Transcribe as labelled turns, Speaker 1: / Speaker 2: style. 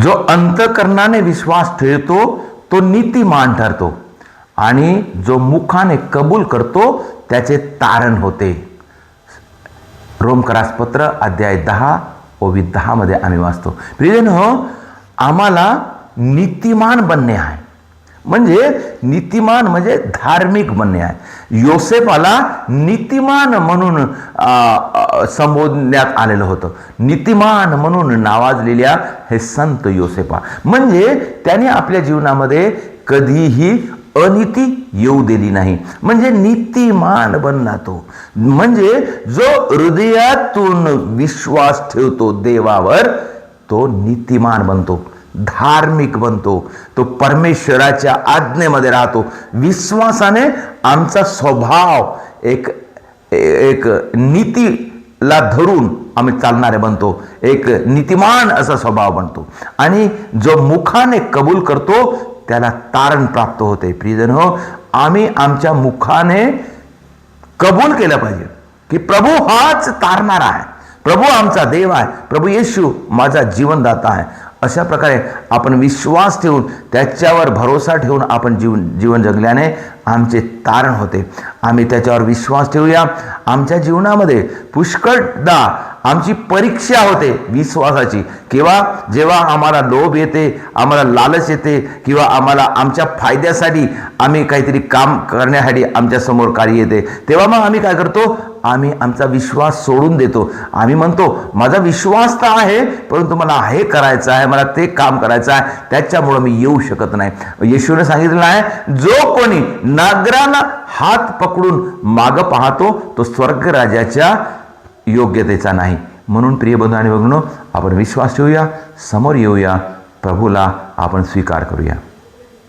Speaker 1: जो अंतकरणाने विश्वास ठेवतो तो नीतिमान ठरतो. आणि जो मुखाने कबूल करतो त्याचे तारण होते. रोमकरासपत्र अध्याय दहा ओवी दहामध्ये आम्ही वाचतो. प्रियन हो आम्हाला नीतिमान बनणे आहे. म्हणजे नीतिमान म्हणजे धार्मिक बनणे आहे. योसेफाला नीतिमान म्हणून संबोधण्यात आलेलं होतं. नीतिमान म्हणून नावाजलेल्या हे संत योसेफा. म्हणजे त्याने आपल्या जीवनामध्ये कधीही अनिती येऊ दिली नाही. म्हणजे नीतिमान बनला तो. म्हणजे जो हृदयातून विश्वास ठेवतो देवावर तो नीतिमान बनतो. धार्मिक बनतो. तो परमेश्वराच्या आज्ञेमध्ये राहतो. विश्वासाने आमचा स्वभाव एक एक नीतीला धरून आम्ही चालणारे बनतो. एक नीतिमान असा स्वभाव बनतो. आणि जो मुखाने कबूल करतो त्याला तारण प्राप्त होते. प्रियजन हो आम्ही आमच्या मुखाने कबूल केलं पाहिजे की प्रभू हाच तारणारा आहे. प्रभू आमचा देव आहे. प्रभू येशू माझा जीवनदाता आहे. अशा प्रकारे आपण विश्वास ठेवून त्याच्यावर भरोसा ठेवून आपण जीवन जीवन जगल्याने आमचे तारण होते. आम्ही त्याच्यावर विश्वास ठेवूया. आमच्या जीवनामध्ये पुष्कळदा आमची परीक्षा होते विश्वासाची. किंवा जेव्हा आम्हाला लोभ येते आम्हाला लालच येते किंवा आम्हाला आमच्या फायद्यासाठी आम्ही काहीतरी काम करण्यासाठी आमच्यासमोर कार्य येते तेव्हा मग आम्ही काय करतो? आम्ही आमचा विश्वास सोडून देतो. आम्ही म्हणतो माझा विश्वास तर आहे परंतु मला हे करायचं आहे मला ते काम करायचं आहे त्याच्यामुळं मी येऊ शकत नाही. येशूने सांगितलेलं आहे जो कोणी नागराला हात पकडून मागं पाहतो तो स्वर्गराजाच्या योग्यतेचा नाही. म्हणून प्रिय बंधू आणि बघणं आपण विश्वास ठेवूया समोर येऊया प्रभूला आपण स्वीकार करूया.